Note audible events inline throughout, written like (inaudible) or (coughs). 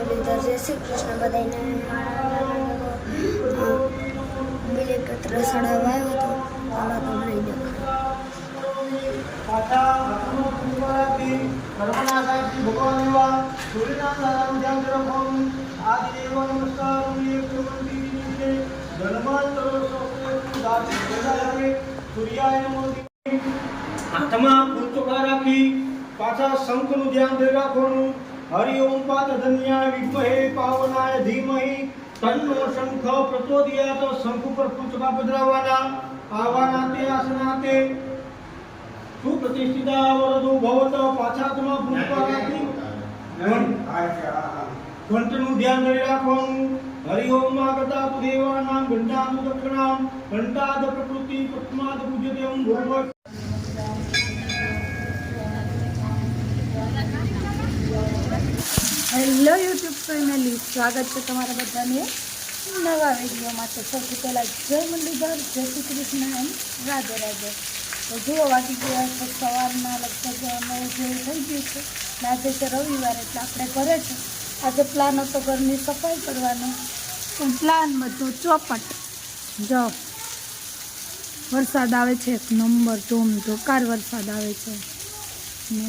મુરલીધર જય શ્રી કૃષ્ણ બધાને બિલે પત્ર સડાવાયો હતો, આમાં તો નહીં હાથમાં ફૂલચોખા રાખી પાછા શંખનું ધ્યાન રાખવાનું. હરિ ઓમ પાદ ધન્યાય વિદ્મહે પાવનાય ધીમહિ તન્નો શંખ પ્રચોદયાત શંખ ઉપર ફૂલચોખા પધરાવવાના આવાના તે આસના તે સુપ્રતિષ્ઠિતા વરદો ભવત પાછાતમાં રાખી ઘંટનું ધ્યાન કરી રાખવાનું. હરિ ઓમમાં ગતા દેવાનામ ઘંટાદ દક્ષિણામ ઘંટાદ પ્રકૃતિ પ્રથમાદ પૂજ્યતે ઓમ ભૂર્ભુવ હેલો યુટ્યુબ ફેમિલી, સ્વાગત છે તમારા બધાને નવા વિડીયોમાં. તો સૌથી પહેલાં જય મુરલીધર જય શ્રી કૃષ્ણ એમ રાધે રાધે. તો જુઓ વાગી ગયા છે સવારના, લગભગ નવ જેવું થઈ ગયું છે. આજે છે રવિવાર, એટલે આપણે ઘરે છે આજે પ્લાન હતો ઘરની સફાઈ કરવાનો. પણ પ્લાન બધો ચોપટ. જો, વરસાદ આવે છે, એક નંબર ધોમ ધોકાર વરસાદ આવે છે. ને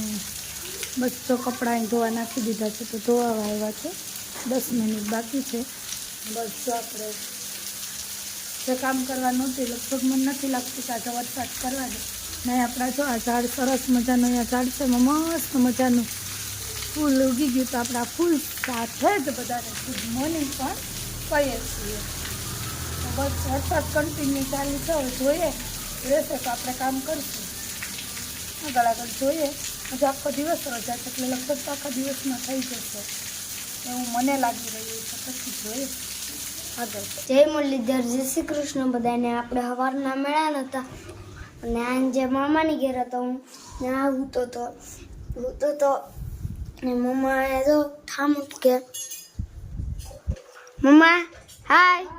બસ કપડાં અહીં ધોવા નાખી દીધા છે તો ધોવા આવ્યા છે. દસ મિનિટ બાકી છે. બસ આપણે જે કામ કરવાનું હતું લગભગ મને નથી લાગતું કે આજે વરસાદ કરવા દે. નહીં આપણા જો આ ઝાડ સરસ મજાનું, અહીંયા ઝાડ છે મસ્ત મજાનું ફૂલ ઉગી ગયું તો આપણા ફૂલ સાથે જ બધાને ગુડ મોર્નિંગ પણ કહીએ છીએ. બસ વરસાદ કન્ટિન્યુ ચાલુ છે, હવે જોઈએ. રહેશે તો આપણે કામ કરશું. આગળ આગળ જોઈએ આજે આખો દિવસ રજા છે એટલે લગભગ તો આખા દિવસમાં થઈ જશે. એવું મને લાગી રહ્યું છે. પછી જોઈએ. આગળ. જય મુરલીધર જય શ્રી કૃષ્ણ. બધાને આપણે સવારના મેળા નહોતા અને આજે મામાની ઘેર હતો હું ત્યાં હૂતો તો હૂતો તો ને મમ્માએ તો ઠામ કે મમ્મા હાય.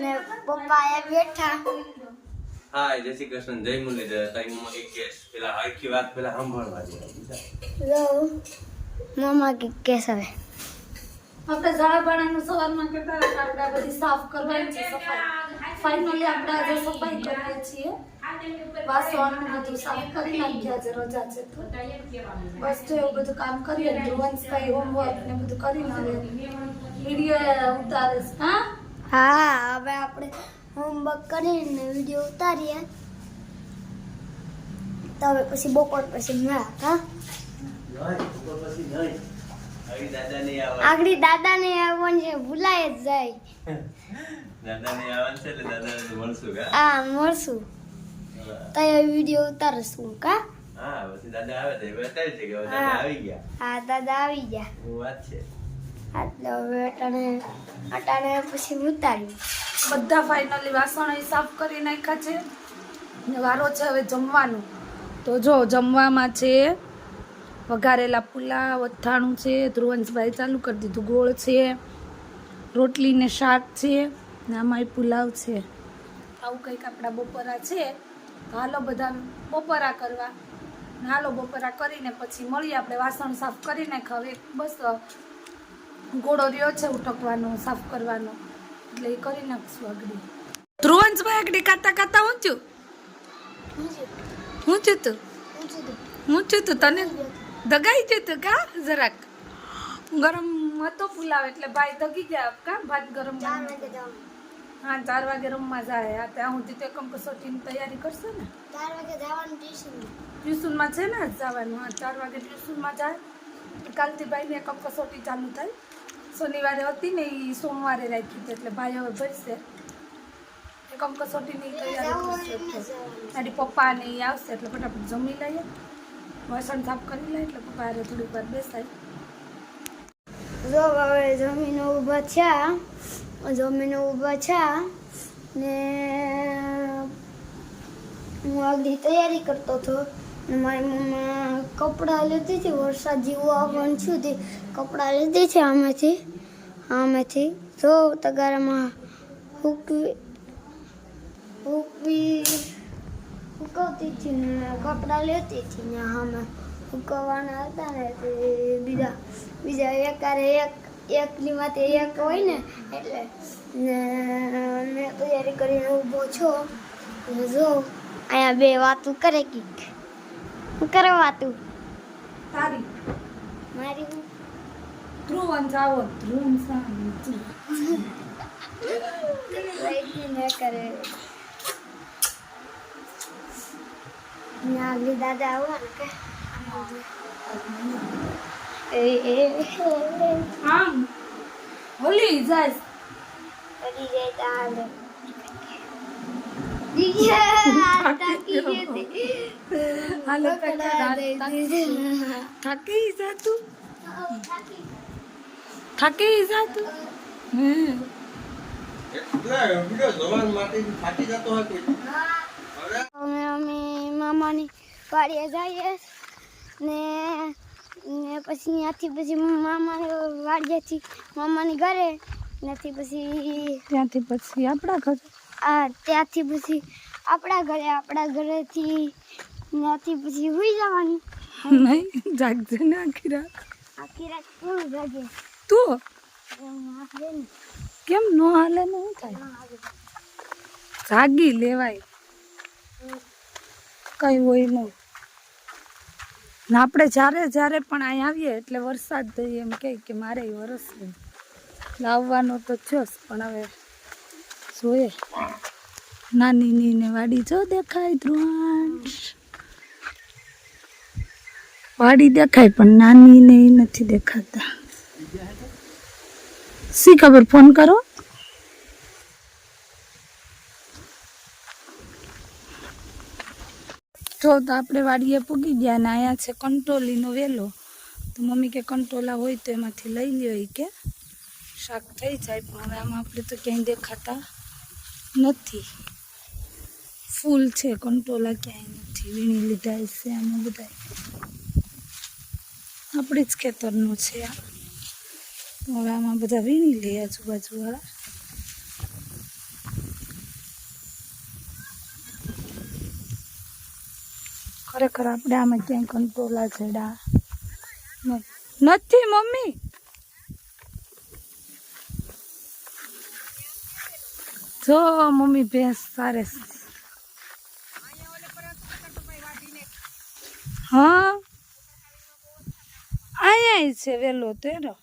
ને પપ્પા એ બેઠા. હાય જય શ્રી કૃષ્ણ જય મુરલીધર. તારી મમ્મા એક કેસ. પેલા આખી વાત પેલા સાંભળવા દે. જો મમ્મા કે કેસ હવે આપણે ઝાડા પાણાનું સવારમાં કરતા હતા આપણે બધી સાફ કરવાની છે સફાઈ. ફાઇનલી આપણે આજે સફાઈ કરીએ છીએ. વાસણ બધું સાફ કરી નાખ્યા છે રજા છે તો. બસ તો એવું બધું કામ કરીએ ધ્રુવંશભાઈ હોમવર્ક ને બધું કરી હવે વીડિયો ઉતારે હા? હા હવે આપણે હોમવર્ક કરીને વીડિયો ઉતારીએ. તો હવે પછી બપોર પછી મળ્યા હા? આગળ દાદા ને આવવાનું છે ભૂલાય જ જાય. દાદા નહીં આવવાનું છે એટલે દાદા મળશું. કા આ મળશું તો એ વીડિયો ઉતારશું કા? હા પછી દાદા આવે તો બતાવી છે કે દાદા હા. આવી ગયા. હા દાદા આવી ગયા. વાત છે. એટલે હવે અટાણે અટાણે પછી ઉતાર્યું. બધા ફાઇનલી વાસણ સાફ કરી નાખ્યા છે. ને વારો છે હવે જમવાનું. તો જો જમવામાં છે વઘારેલા પુલાવ અથાણું છે ધ્રુવંશભાઈ ચાલુ કરી દીધું. ગોળ છે રોટલી ને શાક છે ને આમાંય પુલાવ છે. આવું કંઈક આપણા બપોરા છે. તો હાલો બધા બપોરા કરવા. હાલો બપોરા કરીને પછી મળીએ. આપણે વાસણ સાફ કરીને હવે બસ ગોળો રહ્યો છે ઉટકવાનો સાફ કરવાનો. એટલે એ કરી નાખશું આગળ. ધ્રુવંશભાઈ આગળ કાતા કાતા ઊંચું છું? તું? છું તું. તને દગાઈ જતું કા જરાક? ગરમ હતો પુલાવ એટલે ભાઈ દગી ગયા કા ભાત ગરમ હા ચાર વાગે રમવા જાય. આ ત્યાં સુધી તો એકમ કસોટીની તૈયારી કરશે ને? ચાર વાગે જવાનું ટ્યુશન ટ્યુશનમાં છે ને? જવાનું. હા ચાર વાગે ટ્યુશનમાં જાય. કાલથી ભાઈને એકમ કસોટી ચાલુ થાય. શનિવારે હતી ને એ સોમવારે રાખી હતી, એટલે ભાઈ હવે ભરશે. એકમ કસોટીની તૈયારી તારી પપ્પા ને એ આવશે એટલે ફટાફટ જમી લઈએ. વાસણ સાફ કરી લે એટલે પપ્પા હારે થોડીક વાર બેસાય. જો હવે જમીનો ઊભા છે જમીનો ઊભા છે ને હું આગળ તૈયારી કરતો હતો. મારી મમ્મી કપડાં લીધી હતી વરસાદ જેવું આવવાનું છું તે કપડાં લીધી છે આમેથી આમેથી. જો તગારામાં હુકવી હુકવી, હુકવતી હતી ને કપડાં લેતી હતી ને આમે હુકવવાના હતા ને તે બીજા બીજા એક આરે એક, એકની માથે એક હોય ને એટલે ને મેં તૈયારી કરીને ઊભો છો. જો, અહીંયા બે વાતું કરે કીક. હું તું? તારી. મારી હું? ધ્રુવન જાવો ધ્રુવન સામે કરે. ના આવો ને કે? એ એ. આમ. હોલી જાય. કરી જાય તાલે હાલો. થાકી જા તું થાકી જા તું હમ અમે અમે મામાની વાડીએ જઈએ ને ને પછી ત્યાંથી પછી મામાની વાડીએથી મામાની ઘરે ત્યાંથી પછી ત્યાંથી પછી આપણા ઘર આ ત્યાંથી પછી આપણા ઘરે આપણા ઘરેથી ત્યાંથી પછી સુઈ જવાની. નહીં જાગજે ને આખી રાત. આખી રાત કેવું જાગે. તું? કેમ નો હાલે ને શું થાય? જાગી લેવાય. કઈ હોય નહીં ને આપણે જ્યારે જ્યારે પણ અહીં આવીએ એટલે વરસાદ થઈએ એમ કહે કે મારે વરસ લાવવાનો તો છો પણ હવે જોઈએ નાની ની વાડી જો દેખાય ધ્રુવાંશ. વાડી દેખાય પણ નાની ને એ નથી દેખાતા. શી ખબર? ફોન કરો. તો આપણે વાડીએ પૂગી ગયા ને આયા છે કંટોલીનો વેલો. તો મમ્મી કે કંટોલા હોય તો એમાંથી લઈ લ્યો કે. શાક થઈ જાય પણ હવે આમાં આપણે તો ક્યાંય દેખાતા નથી. ફૂલ છે, કંટોલા ક્યાંય નથી. વીણી લીધા છે આમાં બધા આપણી જ ખેતરનું છે આ. હવે આમાં બધા વીણી લઈએ આજુબાજુવાળા. ખરેખર આપણે આમાં ક્યાંય કંટોલા છેડા નથી, મમ્મી. જો મમ્મી ભેંસ સારે. હા અહીંયા છે વેલો તેરો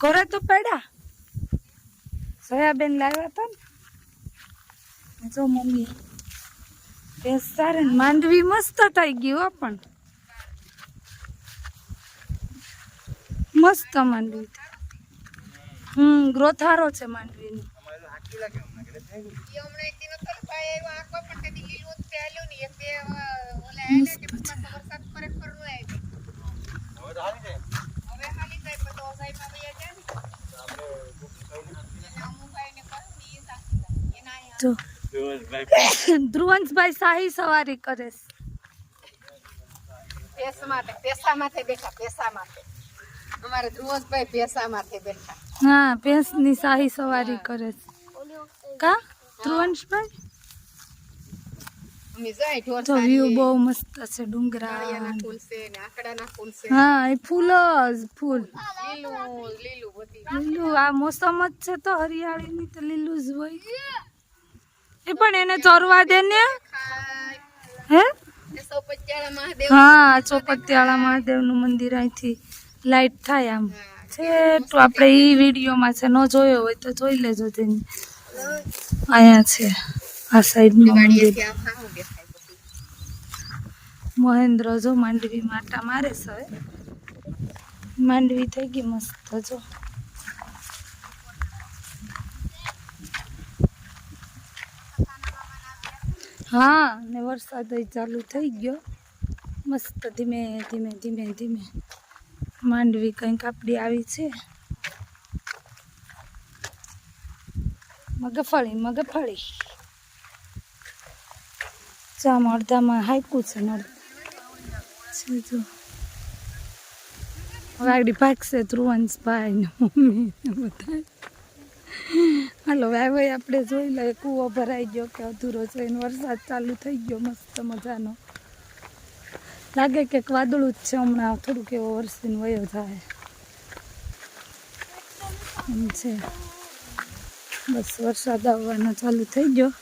ઘરે તો પડ્યા સોયાબેન લાવ્યા હતા ને જો મમ્મી ભેંસ સારે માંડવી મસ્ત થઈ ગયું પણ મસ્ત માંડવી. હમ ગ્રોથ સારો છે માંડવીનો. (coughs) ધ્રુવંશભાઈ શાહી સવારી કરે પેસા માટે પૈસા માટે બેઠા પૈસા માથે અમારે ધ્રુવંશભાઈ ભેંસા માથે બેઠા. હા ભેંસની શાહી સવારી કરે છે. કા? ધ્રુવંશભાઈ? જાય વ્યૂ બહુ મસ્ત છે ડુંગરા ફૂલ છે ને આકડાના ફૂલ છે. હા એ ફૂલ જ ફૂલ. લીલું લીલું આ મોસમ જ છે તો હરિયાળીની તો લીલું જ હોય. એ પણ એને ચોરવા દે ને? હે? હા ચોપતિયાળા મહાદેવનું મંદિર અહીંથી લાઈટ થાય આમ. છે તો આપણે એ વિડીયોમાં છે ન જોયો હોય તો જોઈ લેજો તેને. અહીંયા છે આ સાઈડનું મંદિર. મહેન્દ્ર જો માંડવી માટા મારે છે માંડવી થઈ ગઈ મસ્ત જો. હા ને વરસાદ ચાલુ થઈ ગયો. મસ્ત ધીમે ધીમે ધીમે ધીમે. માંડવી કંઈક આપડી આવી છે. મગફળી મગફળી. ચામ અડધામાં હાઈકું છે હવે આગળ ભાગશે ધ્રુવંશભાઈ ને મમ્મી બધા હાલો વાય આપણે જોઈ લઈએ, કૂવો ભરાઈ ગયો કે અધૂરો છે વરસાદ ચાલુ થઈ ગયો, મસ્ત મજાનો. લાગે કે વાદળું જ છે હમણાં. થોડુંક એવો વરસીને વયો થાય એમ છે. બસ વરસાદ આવવાનો ચાલુ થઈ ગયો.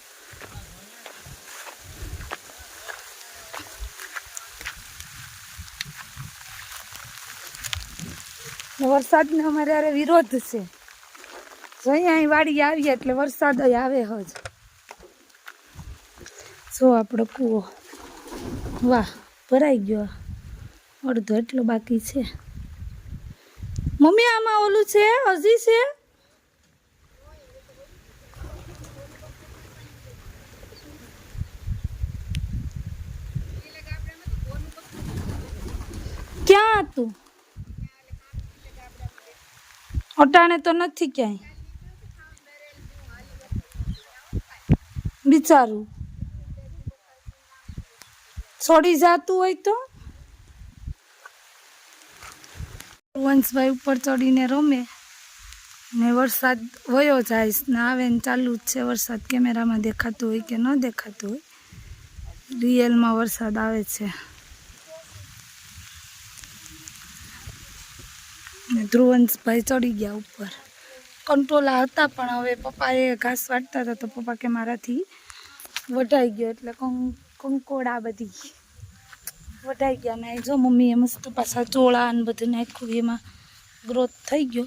વરસાદને અમારે અરે વિરોધ છે. જો અહીંયા અહીં વાડી આવીએ એટલે વરસાદ આવે હજ. જો આપણો કૂવો. વાહ. ભરાઈ ગયો. અડધો એટલો બાકી છે. મમ્મી, આમાં ઓલું છે? હજી છે? ક્યાં હતું? અટાણે તો નથી ક્યાંય. બિચારું. છોડી જતું હોય તો? વંશભાઈ ઉપર ચડીને રમે ને વરસાદ વયો જાય ને આવે ને ચાલુ જ છે. વરસાદ કેમેરામાં દેખાતું હોય કે ન દેખાતું હોય. રિયલમાં વરસાદ આવે છે. ને ધ્રુવંશભાઈ ચડી ગયા ઉપર. કંટ્રોલા હતા પણ હવે પપ્પાએ ઘાસ વાટતા હતા તો પપ્પા કે મારાથી વઢાઈ ગયો એટલે કંક કંકોડા બધી. વઢાઈ ગયા ને જો મમ્મીએ મસ્ત પાછા ચોળા ને બધું નાખ્યું. એમાં ગ્રોથ થઈ ગયો.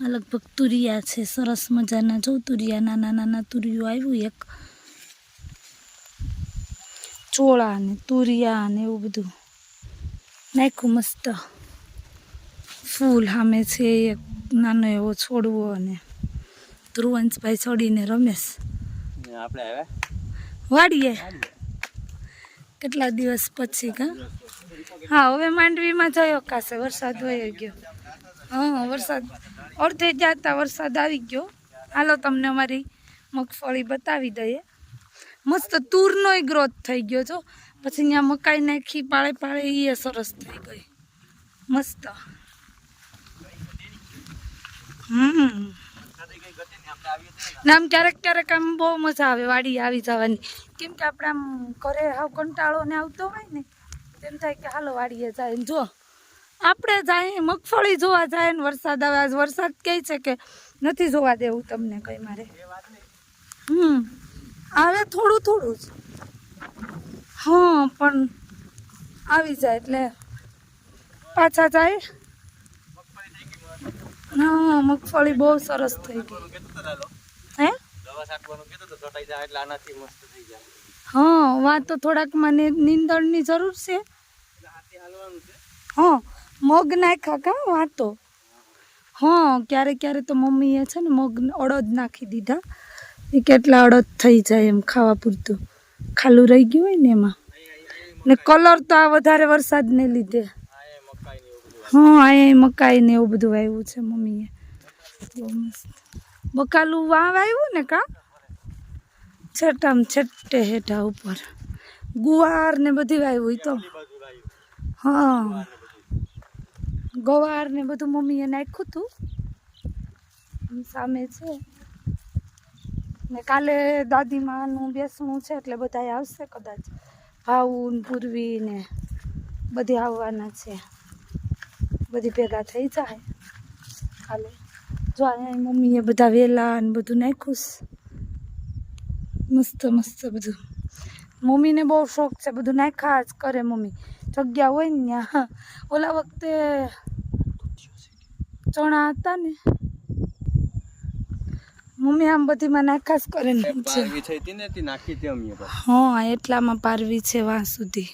આ લગભગ તુરિયા છે સરસ મજાના. જો તુરિયા નાના નાના તુરિયું આવ્યું એક. ચોળા ને તુરિયા ને એવું બધું નાખ્યું મસ્ત. ફૂલ સામે છે એક નાનો એવો છોડવો અને ધ્રુવંશભાઈ છોડીને રમેશ. આપણે વાડીએ. કેટલા દિવસ પછી કા? હા, હવે માંડવીમાં થયો કાશે, વરસાદ વયો ગયો. હા, વરસાદ, અડધે જાતા વરસાદ આવી ગયો. હાલો, તમને અમારી મગફળી બતાવી દઈએ. મસ્ત તૂરનોય ગ્રોથ થઈ ગયો છો. પછી અહીંયા મકાઈ નાખી, પાળે પાળે એ સરસ થઈ ગઈ. મસ્ત. હમ. આમ ક્યારેક ક્યારેક આમ બહુ મજા આવે વાડી આવી જવાની. કેમ કે આપણે આમ ઘરે હાવ કંટાળો ને આવતો હોય ને તેમ થાય કે હાલો વાડીએ જાય ને જો આપણે જાય મગફળી જોવા જાય ને વરસાદ આવે. આજ વરસાદ કહે છે કે નથી જોવા દેવું તમને કઈ મારે. હમ, આવે થોડું થોડું જ. હા, પણ આવી જાય એટલે પાછા જાય. હા મગફળી બહુ સરસ થઈ ગઈ. હે? હા વાત તો થોડાક મને નીંદણની જરૂર છે. હા મગ નાખ્યા કા વાતો? હા ક્યારેક ક્યારેક તો મમ્મીએ છે ને મગ અડદ નાખી દીધા. એ કેટલા અડદ થઈ જાય એમ ખાવા પૂરતું. ખાલું રહી ગયું હોય ને એમાં? ને કલર તો આ વધારે વરસાદને લીધે. હા અહીંયા મકાઈ ને એવું બધું વાવ્યું છે મમ્મીએ. બહુ મસ્ત. બકાલું વાવ આવ્યું ને કા? છેટામ છેટે હેઠા ઉપર. ગુવાર ને બધી વાવ્યું તો. હા. ગવાર ને બધું મમ્મીએ નાખ્યું હતું સામે છે. ને કાલે દાદીમાનું બેસણું છે એટલે બધા આવશે કદાચ. ભાવું પૂર્વી ને બધી આવવાના છે. બધી ભેગા થઈ જાય. કાલે જો અહીંયા મમ્મીએ બધા વેલા અને બધું નાખ્યું મસ્ત મસ્ત બધું. મમ્મીને બહુ શોખ છે બધું નાખ્યા જ કરે મમ્મી. જગ્યા હોય ને ત્યાં ઓલા વખતે ચણા હતા ને. મમ્મી આમ બધીમાં નાખા જ કરે ને. હા એટલામાં પારવી છે વાં સુધી.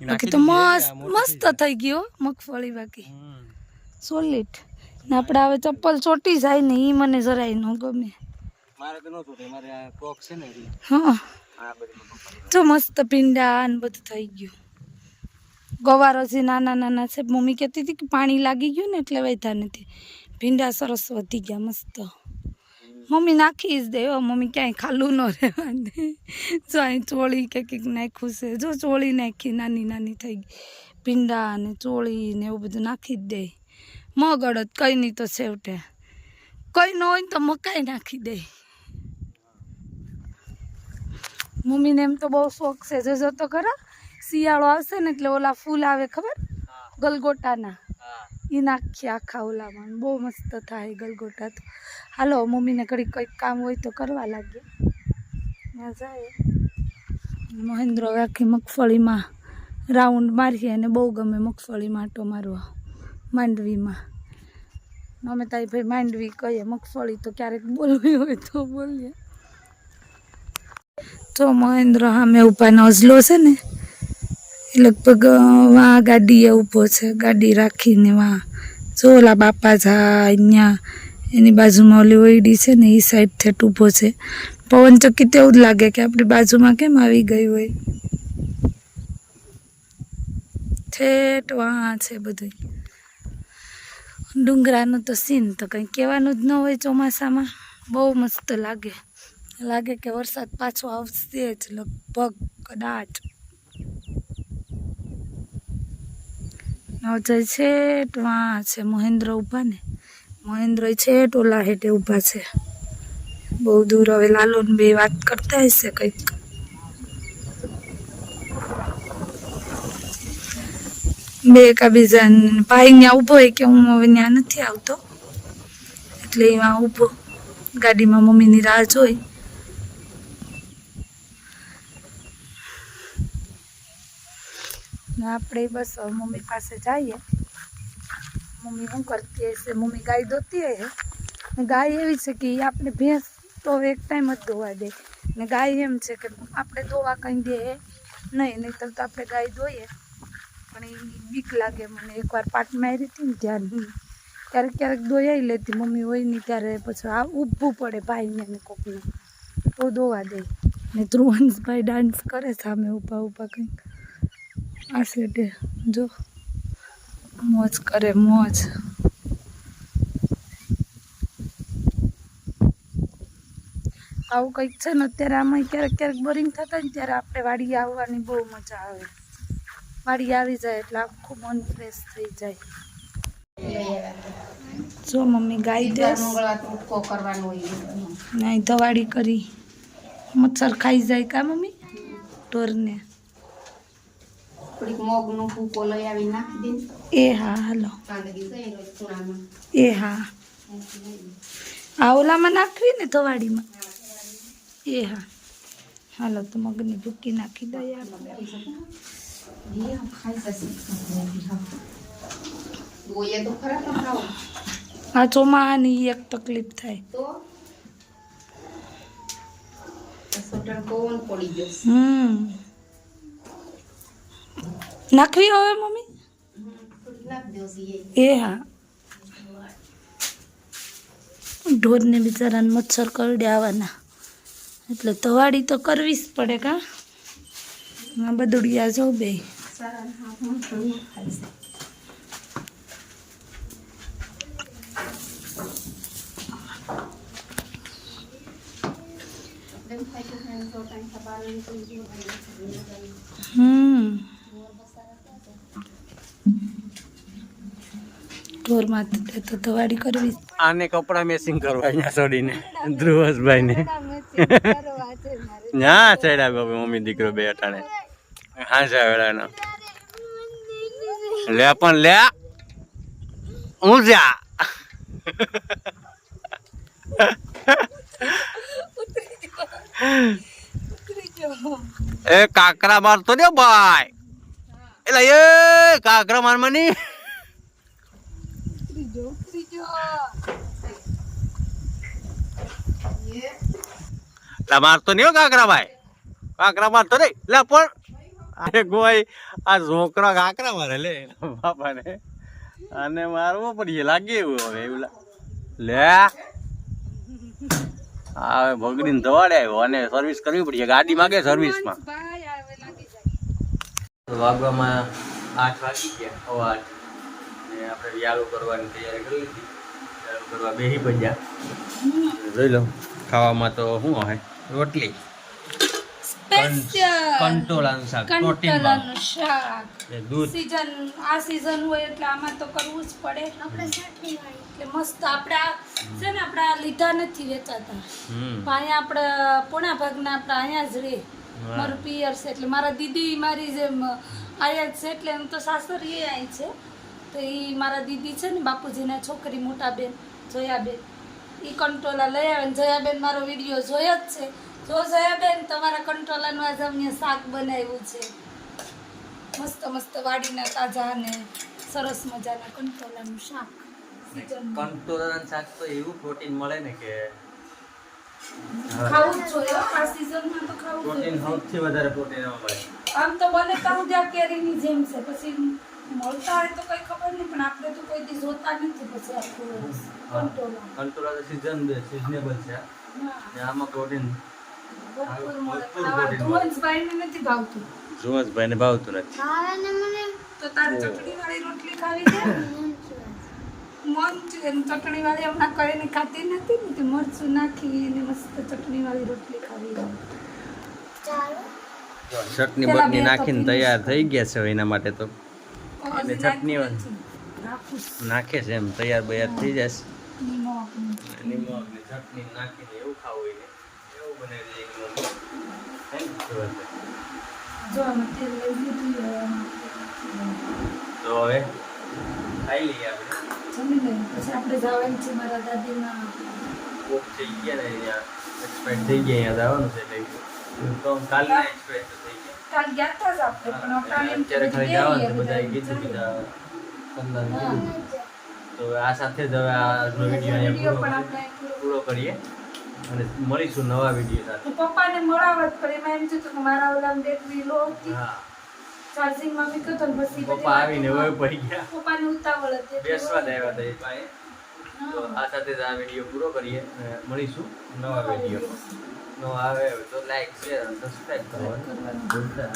બાકી તો મસ્ત મસ્ત થઈ ગયો મગફળી બાકી. સોલિડ ને આપણે હવે ચપ્પલ ચોટી જાય ને એ મને જરાય ન ગમે. મારે તો નહોતું મારે આ કોક છે ને હા. આ જો મસ્ત ભીંડા ને બધું થઈ ગયું. ગવાર હજી નાના નાના છે. મમ્મી કહેતી હતી કે પાણી લાગી ગયું ને એટલે વધ્યા નથી. ભીંડા સરસ વધી ગયા મસ્ત. મમ્મી નાખી જ દે. મમ્મી ક્યાંય ખાલું ન રહેવા દે જો અહીં ચોળી કે કંઈક નાખ્યું છે. જો ચોળી નાખી નાની નાની થઈ ગઈ. ભીંડા ને ચોળી ને એવું બધું નાખી જ દે. મગ અડદ કંઈ નહીં તો છેવટે. કંઈ ન હોય ને તો મકાઈ નાખી દે. મમ્મીને એમ તો બહુ શોખ છે. જોજો તો ખરા. શિયાળો આવશે ને એટલે ઓલા ફૂલ આવે ખબર? ગલગોટાના. એ નાખીએ આખા ઓલામાં. બહુ મસ્ત થાય ગલગોટા તો હાલો, મમ્મીને ઘડી કંઈક કામ હોય તો કરવા લાગીએ. ત્યાં જાય મહેન્દ્ર આખી મગફળીમાં રાઉન્ડ મારીએ અને બહુ ગમે મગફળીમાં આટો મારવા, માંડવીમાં. અમે તારી ભાઈ માંડવી કહીએ, મગફળી તો ક્યારેક બોલવી હોય તો બોલીએ. તો મહેન્દ્ર સામે ઊભા નજલો છે ને લગભગ વા ગાડીએ ઊભો છે. ગાડી રાખીને વાં જો ઓલા બાપા જાય અહીંયા એની બાજુમાં ઓલી ઓઈડી છે ને એ સાઈડ થેટ ઊભો છે. પવનચક્કી તેવું જ લાગે કે આપણી બાજુમાં કેમ આવી ગઈ હોય. ઠેઠ વાં છે બધું ડુંગરાનું તો સીન તો કંઈ કહેવાનું જ ન હોય ચોમાસામાં. બહુ મસ્ત લાગે. લાગે કે વરસાદ પાછો આવશે જ લગભગ કદાચ. નવજય છેટ વાં છે, મહેન્દ્ર ઊભા ને. મહેન્દ્ર છેટ ઓલા હેઠે ઊભા છે. બહુ દૂર હવે લાલોન બે વાત કરતા હશે કંઈક. બે એકાબીજા ભાઈ ત્યાં ઊભો હોય કે હું હવે ત્યાં નથી આવતો. એટલે એમાં ઊભો. ગાડીમાં મમ્મીની રાહ જોઈ. ને આપણે બસ મમ્મી પાસે જઈએ. મમ્મી શું કરતી હશે? મમ્મી ગાય દોતી હશે ગાય એવી છે કે આપણે ભેંસ તો એક ટાઈમ જ દોવા દે. ને ગાય એમ છે કે આપણે દોવા કંઈ દે નહીં, નહીંતર તો આપણે ગાય દોઈએ પણ એ બીક લાગે મને. એકવાર પાટ મારી હતી ને ત્યારે ક્યારેક ક્યારેક દોયાઈ લેતી. મમ્મી હોય નહીં ત્યારે પછી આ ઊભું પડે ભાઈને ને કોકને. તો દોવા દે. ને ધ્રુવંશભાઈ ડાન્સ કરે સામે ઊભા ઊભા કંઈક. આ સેટે જો મોજ કરે મોજ. આવું કંઈક છે ને અત્યારે આમાં ક્યારેક ક્યારેક બોરિંગ થતા ને ત્યારે આપણે વાડી આવવાની બહુ મજા આવે. વાડી આવી જાય એટલે આખું મન ફ્રેશ થઈ જાય. જો મમ્મી ગાય દે. નહીં ધવાડી કરી. મચ્છર ખાઈ જાય કા મમ્મી? ઢોરને થોડીક મોગનો ભૂકો લઈ આવી નાખી દે એ હા હાલો. એ હા. આ ઓલામાં નાખવી ને એ હા. હાલો તો મગની ભૂકી નાખી ન ખાવ આ ચોમાહાની એક તકલીફ થાય. તો? પડી ગયો. હમ. નાખવી હવે, મમ્મી? એ હા. ઢોરને બિચારાને મચ્છર કરડે આવવાના. એટલે તવાડી તો કરવી જ પડે કા? આ બદુડિયા જો બે. હમ. ઢોરમાં તો તો ધવાડી કરવી. આને કપડા મેસિંગ કરવા અહીંયા છોડીને ધ્રુવસભાઈ ને ના ચડ્યા બાબુ મમ્મી દીકરો બે અટાણે. હાંસા વેળાનો લે પણ લે હું જા. એ કાકરા મારતો ને ભાઈ. એટલે એ કાકરા મારમાં ની લા મારતો નહીં હો કાકરા ભાઈ. કાકરા મારતો નહીં. લે પણ અરે કોઈ આ છોકરા કાકરા મારે લે. બાપાને. અને મારવો પડીએ લાગે એવું હવે એવું લા- હવે ભગડીને દવાડે આવ્યો. અને સર્વિસ કરવી પડી ગાડી માગે સર્વિસમાં વાગવામાં આઠ વાગી ગયા સવા આઠ. ને આપણે વ્યાલો કરવાની તૈયારી કરી લીધી. વ્યાલો કરવા બેસી પડ્યા. જોઈ લો ખાવામાં તો શું હોય રોટલી. કંટોળાનું શાક પ્રોટીન શાક. દૂધ. સીઝન આ સીઝન હોય એટલે આમાં તો કરવું જ પડે. આપણે ચટણી એટલે મસ્ત આપણે આ છે ને આપણે લીધા નથી વેચાતા અહીંયા આપણે પોણા ભાગના આપણે અહીંયા જ રહે. મારું પિયર છે એટલે મારા દીદી મારી જેમ આયા છે એટલે એમ તો સાસરી અહીં છે. તો એ મારા દીદી છે ને બાપુજીના છોકરી મોટા બેન જોયાબેન. એ કંટ્રોલા લઈ આવે જયાબેન મારો વીડિયો જોયો જ છે. જો જયાબેન તમારા કંટ્રોલાનું આજે અમને શાક બનાવ્યું છે. મસ્ત મસ્ત વાડીના તાજા અને સરસ મજાના કંટ્રોલાનું શાક. કંટ્રોલાનું શાક તો એવું પ્રોટીન મળે ને કે ખાવું જ જોઈએ આ સિઝનમાં તો ખાવું પ્રોટીન સૌથી વધારે પ્રોટીન એમાં મળે. આમ તો બને ત્યાં જ્યાં કેરીની જેમ છે પછી મળતા હોય તો કઈ ખબર નહીં પણ આપણે તો કોઈ દી જોતા નથી પછી આખું વર્ષ કંટોલા. કંટોળા તો સીઝન સિઝનેબલ છે. ને આમાં પ્રોટીન નથી ભાવતું. ને ભાવતું નથી. ભાવે ને મને તો તારે ચટણી વાળી રોટલી ખાવી છે? (laughs) મંચુરિયન ચટણી વાળી હમણાં કરીને ખાતી નથી ને તે મરચું નાખી અને મસ્ત ચટણી વાળી રોટલી ખાવી. ચટણી બટની નાખીને તૈયાર થઈ ગયા છે એના માટે તો. એટલે ચટણી નાખી વાળી. નથી. નાખું છું. નાખે. છે એમ તૈયાર બૈયાર થઈ જશે ચટણી નાખીને એવું ખાવું એવું હવે આમાં તો હવે ખાઈ લઈએ આપણે. જમી લઈએ પછી આપણે જવાનું છે મારા દાદીના. કોક થઈ ગયા ને અહીંયા. એક્સપાયર થઈ ગયા અહીંયા જવાનું છે એટલે તો કાલે એક્સપાયર થઈ ગયા. કાલ ગયા હતા જ આપણે પણ હા, અત્યારે ખાલી જવાનું બધા કીધું જમી પંદર તો આ સાથે જ હવે આજનો વીડિયો અહીંયા પૂરો પૂરો પૂરો કરીએ. અને મળીશું નવા વીડિયો સાથે. પપ્પાને મળાવત પણ એમાં એમ થયું કે મારા ઓલામ બેટરી લો હતી. હા ચાર્જિંગમાં મૂક્યો તો પછી પપ્પા આવીને હવે પડી ગયા. પપ્પાને ઉતાવળ હતી બેસવા જ આવ્યા હતા એ પાસે તો આ સાથે આ વીડિયો પૂરો કરીએ. અને મળીશું નવા વીડિયો નો આવે તો લાઈક શેર સબસ્ક્રાઇબ કરવાનું. ભૂલતા.